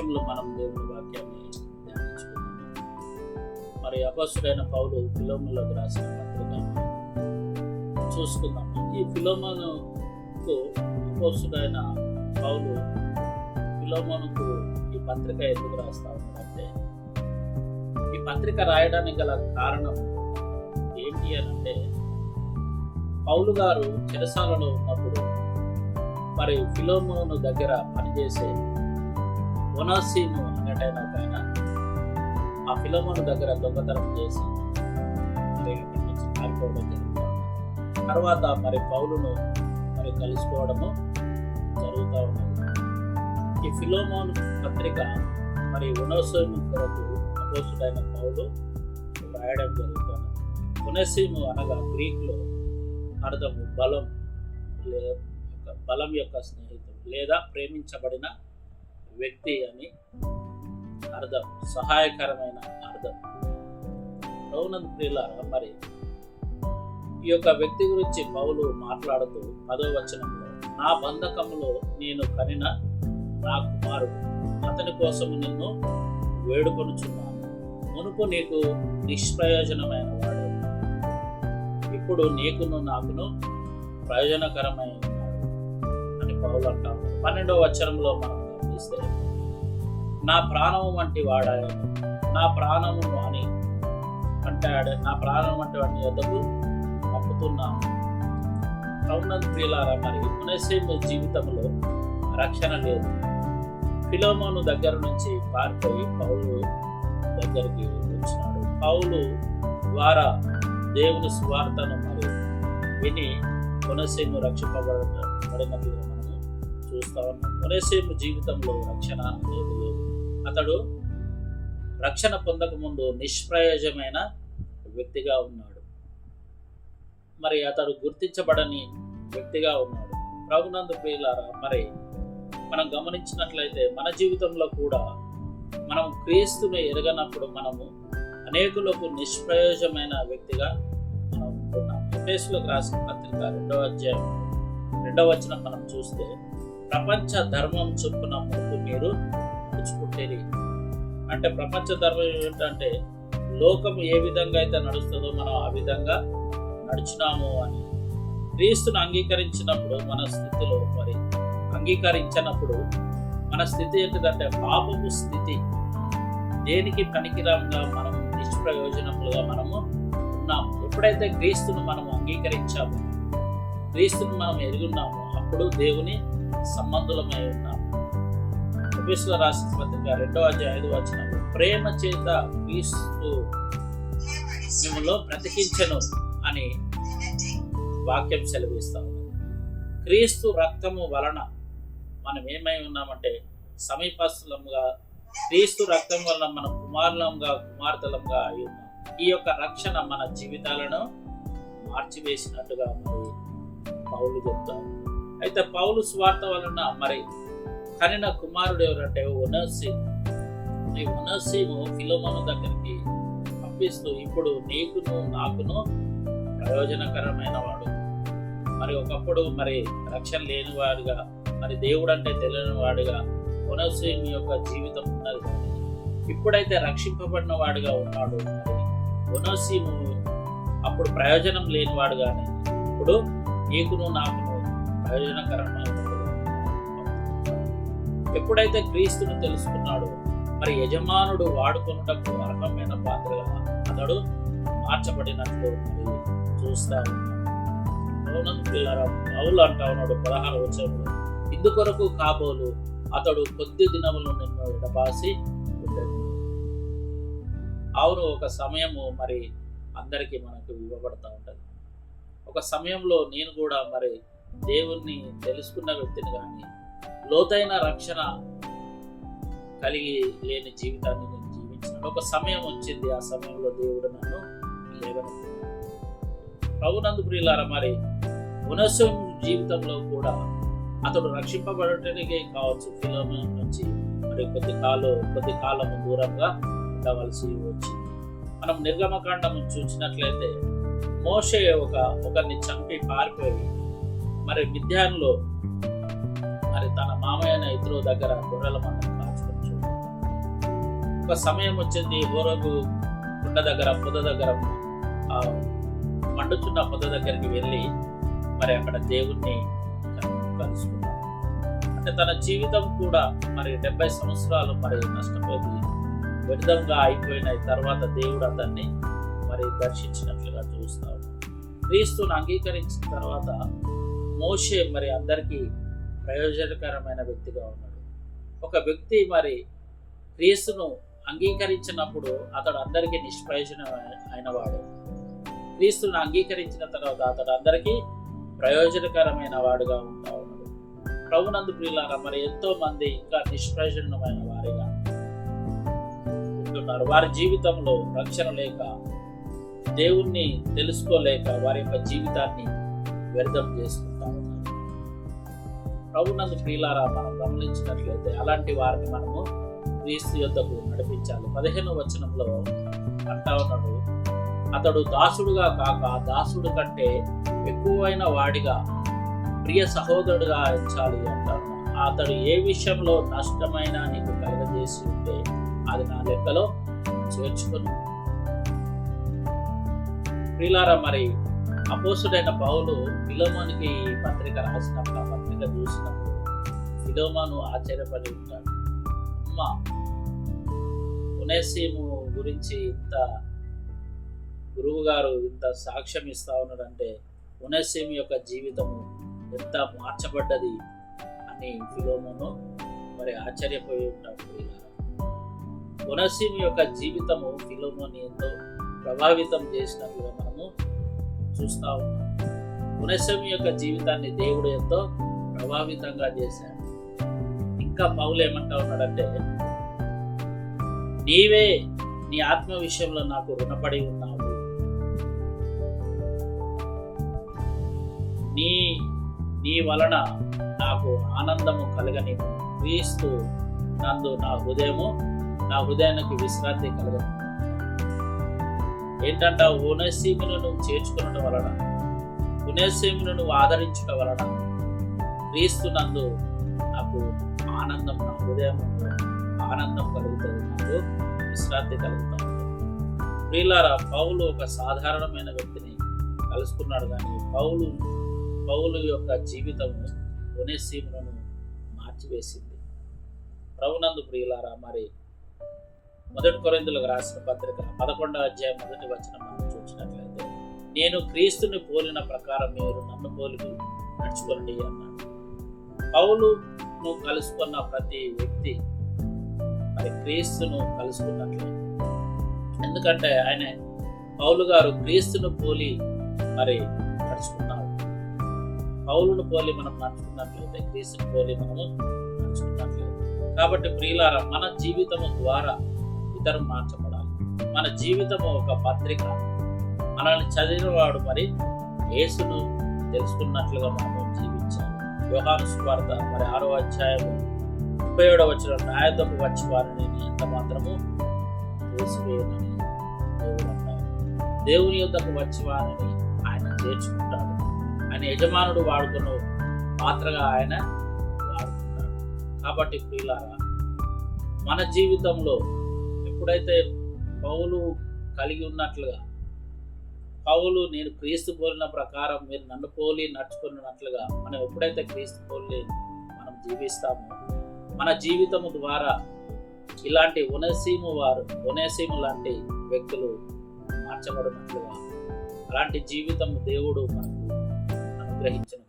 కొద్ది మనం దేవుని వాక్యాన్ని ధ్యానించుకుందాం. మరి అపస్సుడైన పౌలు ఫిలోములకు రాసిన పత్రిక చూసుకుందాం. ఈ ఫిలోమోనుకు అపస్సుడైన పౌలు ఫిలోమనుకు ఈ పత్రిక ఎందుకు రాస్తా ఉన్నారంటే ఈ పత్రిక రాయడానికి గల కారణం ఏంటి అని అంటే పౌలు గారు చెరసాలలో ఉన్నప్పుడు మరి ఫిలోమోను దగ్గర పనిచేసే ఒనాసీము అనేటైన ఒక ఆయన ఆ ఫిలోమోన్ దగ్గర దొంగతనం చేసి మరి అక్కడి నుంచి పారిపోవడం జరుగుతుంది తర్వాత మరి పౌలును మరి కలుసుకోవడము జరుగుతూ ఉన్నది. ఈ ఫిలోమోన్ పత్రిక మరి ఉనోసీము కొరకు అపోసుడైన పౌలు రాయడం జరుగుతుంది. ఉనసీము అనగా గ్రీక్లో అర్థము బలం బలం యొక్క స్నేహితుడు లేదా ప్రేమించబడిన వ్యక్తి అని అర్థం సహాయకరమైన అర్థం. రౌనంద్ ప్రియులారా మరి ఈ యొక్క వ్యక్తి గురించి పౌలు మాట్లాడుతూ పదో వచనంలో నా బంధకములో నేను కనిన నా కుమారుడు అతని కోసము నిన్ను వేడుకొనుచున్నాను. మునుపు నీకు నిష్ప్రయోజనమైన వాడు ఇప్పుడు నీకును నాకును ప్రయోజనకరమైన అని పౌలు అంటాము పన్నెండవ వచనంలో మనం చూస్తే నా ప్రాణము వంటి వాడాయను నా ప్రాణము అని అంటాడు. నా ప్రాణం వంటి వాడిని వద్దకు పంపుతున్నాను రౌనంద్ ప్రియులారా మరి మునసేము జీవితంలో రక్షణ లేదు. ఫిలోమోను దగ్గర నుంచి పారిపోయి పౌలు దగ్గరికి వచ్చినాడు. పౌలు ద్వారా దేవుని స్వార్థను మరి విని కొనసీము రక్షింపబడినట్లుగా మనము చూస్తా ఉన్నాం కొనసీము జీవితంలో రక్షణ. అనేది లేదు అతడు రక్షణ పొందక ముందు నిష్ప్రయోజమైన వ్యక్తిగా ఉన్నాడు. మరి అతడు గుర్తించబడని వ్యక్తిగా ఉన్నాడు. ప్రభునందు ప్రియులారా మరి మనం గమనించినట్లయితే మన జీవితంలో కూడా మనం క్రీస్తుని ఎరగనప్పుడు మనము అనేకులకు నిష్ప్రయోజమైన వ్యక్తిగా మనం ఉంటున్నాం ఎఫేసులకు రాసిన పత్రిక రెండవ అధ్యాయం రెండవ వచనం మనం చూస్తే ప్రపంచ ధర్మం చొప్పున ముందు మీరు నడుచుకుంటేది అంటే ప్రపంచ ధర్మం ఏంటంటే లోకం ఏ విధంగా అయితే నడుస్తుందో మనం ఆ విధంగా నడిచినాము అని. క్రీస్తును అంగీకరించినప్పుడు మన స్థితిలో మరి అంగీకరించినప్పుడు మన స్థితి ఏంటిదంటే పాపము స్థితి. దేనికి పనికిరాంగా మనం నిష్ప్రయోజనములుగా మనము ఉన్నాము. ఎప్పుడైతే క్రీస్తును మనం అంగీకరించామో క్రీస్తును మనం ఎరుగున్నామో అప్పుడు దేవుని సంబంధులమై ఉన్నాం. ఎపిసుల రాసిన పత్రిక రెండో అధ్యాయ ఐదు వచ్చిన ప్రేమ చేత క్రీస్తు మిమ్మల్ని బ్రతికించను అని వాక్యం సెలవిస్తా క్రీస్తు రక్తము వలన మనం ఏమై ఉన్నామంటే సమీపస్తులంగా క్రీస్తు రక్తం వలన మన కుమారులంగా కుమార్తెలంగా అయి ఉన్నాం. ఈ యొక్క రక్షణ మన జీవితాలను మార్చివేసినట్టుగా మరి పౌరులు చెప్తారు అయితే పౌలు స్వార్థ వలన మరి కనిన కుమారుడు ఎవరంటే ఉనసీము ఈ ఉనర్సీము ఫిలోమను దగ్గరికి పంపిస్తూ ఇప్పుడు నీకును నాకును ప్రయోజనకరమైన వాడు. మరి ఒకప్పుడు మరి రక్షణ లేనివాడుగా మరి దేవుడు అంటే తెలియని వాడుగా ఉనసీము యొక్క జీవితం ఉన్నది. కానీ ఇప్పుడైతే రక్షింపబడిన వాడుగా ఉన్నాడు. ఉనర్సీము అప్పుడు ప్రయోజనం లేనివాడుగానే ఇప్పుడు నీకును నాకును ప్రయోజనకరమైన ఎప్పుడైతే క్రీస్తును తెలుసుకున్నాడో మరి యజమానుడు వాడుకొనుటకు అర్హమైన పాత్రగా అతడు మార్చబడినట్లు మరి చూస్తా ఉన్నాం పిల్లరా? పౌలు అంటా ఉన్నాడు పదహారు వచ్చాడు ఇందుకొరకు కాబోలు అతడు కొద్ది దినములు నిన్ను ఎడబాసి అవును ఒక సమయము మరి అందరికీ మనకు ఇవ్వబడతా ఉంటుంది. ఒక సమయంలో నేను కూడా మరి దేవుణ్ణి తెలుసుకున్న వ్యక్తిని కానీ లోతైన రక్షణ కలిగి లేని జీవితాన్ని నేను జీవించిన ఒక సమయం వచ్చింది ఆ సమయంలో దేవుడు నన్ను లేవనెత్తినాడు. ప్రభునందు ప్రియులారా మరి ఉనసం జీవితంలో కూడా అతడు రక్షింపబడటానికి కావచ్చు ఫిలోమ నుంచి మరి కొద్ది కాలం కొద్ది కాలము దూరంగా ఉండవలసి వచ్చింది. మనం నిర్గమకాండం చూసినట్లయితే మోషే ఒక ఒకరిని చంపి పారిపోయి మరి మిథ్యాన్లో మరి తన మామయ్య ఇద్దరు దగ్గర గొర్రెల మందను కాచుకోవచ్చు ఒక సమయం వచ్చింది హోరగు కుండ దగ్గర పొద దగ్గర ఆ మండుచున్న పొద దగ్గరికి వెళ్ళి మరి అక్కడ దేవుణ్ణి కలుసుకున్నాడు అంటే తన జీవితం కూడా మరి డెబ్బై సంవత్సరాలు మరి నష్టపోయింది. వ్యర్థంగా అయిపోయిన తర్వాత దేవుడు అతన్ని మరి దర్శించినట్లుగా చూస్తాడు. క్రీస్తుని అంగీకరించిన తర్వాత మోషే మరి అందరికీ ప్రయోజనకరమైన వ్యక్తిగా ఉన్నాడు. ఒక వ్యక్తి మరి క్రీస్తును అంగీకరించినప్పుడు అతడు అందరికీ నిష్ప్రయోజనం అయినవాడు. క్రీస్తును అంగీకరించిన తర్వాత అతడు అందరికీ ప్రయోజనకరమైన వాడుగా ఉంటా ఉన్నాడు. ప్రభునందు ప్రియులారా మరి ఎంతో మంది ఇంకా నిష్ప్రయోజనమైన వారిగా ఉంటున్నారు. వారి జీవితంలో రక్షణ లేక దేవుణ్ణి తెలుసుకోలేక వారి యొక్క జీవితాన్ని వ్యర్థం చేసుకుంటా ఉన్నారు ప్రియులారా మనం గమనించినట్లయితే అలాంటి వారిని మనము క్రీస్తు యొద్దకు నడిపించాలి. పదిహేను వచనంలో అంటా ఉన్నాడు అతడు దాసుడుగా కాక దాసుడు కంటే ఎక్కువైన వాడిగా ప్రియ సహోదరుడుగా ఎంచాలి అంటాడు అతడు ఏ విషయంలో నష్టమైన నీకు కలగజేసి ఉంటే అది నా లెక్కలో చేర్చుకుని. ప్రియులారా మరి అపోసుడైన పౌలు విలోమానికి ఈ పత్రిక రాసినప్పుడు ఆ చూసినప్పుడు ఫిలోమాను ఆశ్చర్యపడి ఉంటాడు. అమ్మ పునేసీము గురించి ఇంత గురువు గారు ఇంత సాక్ష్యం ఇస్తా ఉన్నాడంటే పునేసీము యొక్క జీవితము ఎంత మార్చబడ్డది అని ఫిలోమోను మరి ఆశ్చర్యపోయి ఉంటాడు ప్రియులారా పునసీము యొక్క జీవితము ఫిలోమోని ఎంతో ప్రభావితం చేసినట్లుగా మనము చూస్తా ఉన్నాం. పునశ్శమి యొక్క జీవితాన్ని దేవుడు ఎంతో ప్రభావితంగా చేశాడు ఇంకా పౌలు ఏమంటా ఉన్నాడంటే నీవే నీ ఆత్మ విషయంలో నాకు రుణపడి ఉన్నావు. నీ నీ వలన నాకు ఆనందము కలగని క్రీస్తు నందు నా హృదయము నా హృదయానికి విశ్రాంతి కలగదు. ఏంటంటే ఉనసీమును నువ్వు చేర్చుకునడం వలన ఉనసీమును నువ్వు ఆదరించడం వలన క్రీస్తు నందు నాకు ఆనందం నా హృదయం ఆనందం కలుగుతుంది నాకు విశ్రాంతి కలుగుతుంది. ప్రియులారా పౌలు ఒక సాధారణమైన వ్యక్తిని కలుసుకున్నాడు కానీ పౌలు పౌలు యొక్క జీవితము ఉనసీములను మార్చివేసింది. ప్రభునందు ప్రియులారా మరి మొదటి కొరిందులకు రాసిన పత్రిక పదకొండవ అధ్యాయం మొదటి వచ్చిన మనం చూసినట్లయితే నేను క్రీస్తుని పోలిన ప్రకారం మీరు నన్ను పోలి నడుచుకోండి అన్నాడు. పౌలు నువ్వు కలుసుకున్న ప్రతి వ్యక్తి మరి క్రీస్తును కలుసుకున్నట్లే. ఎందుకంటే ఆయన పౌలు గారు క్రీస్తును పోలి మరి నడుచుకున్నారు. పౌలును పోలి మనం నడుచుకున్నట్లయితే క్రీస్తును పోలి మనము నడుచుకున్నట్లయితే కాబట్టి ప్రియులార మన జీవితము ద్వారా ఇతరులు మార్చబడాలి. మన జీవితము ఒక పత్రిక. మనల్ని చదివినవాడు మరి యేసును తెలుసుకున్నట్లుగా మనము జీవించాలి. యోహాను స్వార్థ మరి ఆరో అధ్యాయము ముప్పై ఏడవ వచ్చిన న్యాయతకు వచ్చి వారిని ఎంత మాత్రము తోసివేయనని దేవుడు అంటారు దేవుని యొద్దకు వచ్చి వారిని ఆయన చేర్చుకుంటాడు. ఆయన యజమానుడు వాడుకున్న పాత్రగా ఆయన వాడుకుంటాడు. కాబట్టి ప్రియులారా మన జీవితంలో ఎప్పుడైతే పౌలు కలిగి ఉన్నట్లుగా పౌలు నేను క్రీస్తు పోలిన ప్రకారం మీరు నన్ను పోలి నడుచుకున్నట్లుగా మనం ఎప్పుడైతే క్రీస్తు పోలి మనం జీవిస్తామో మన జీవితము ద్వారా ఇలాంటి ఉనసీము వారు ఉనసీము లాంటి వ్యక్తులు మార్చబడినట్లుగా అలాంటి జీవితం దేవుడు మనకు అనుగ్రహించిన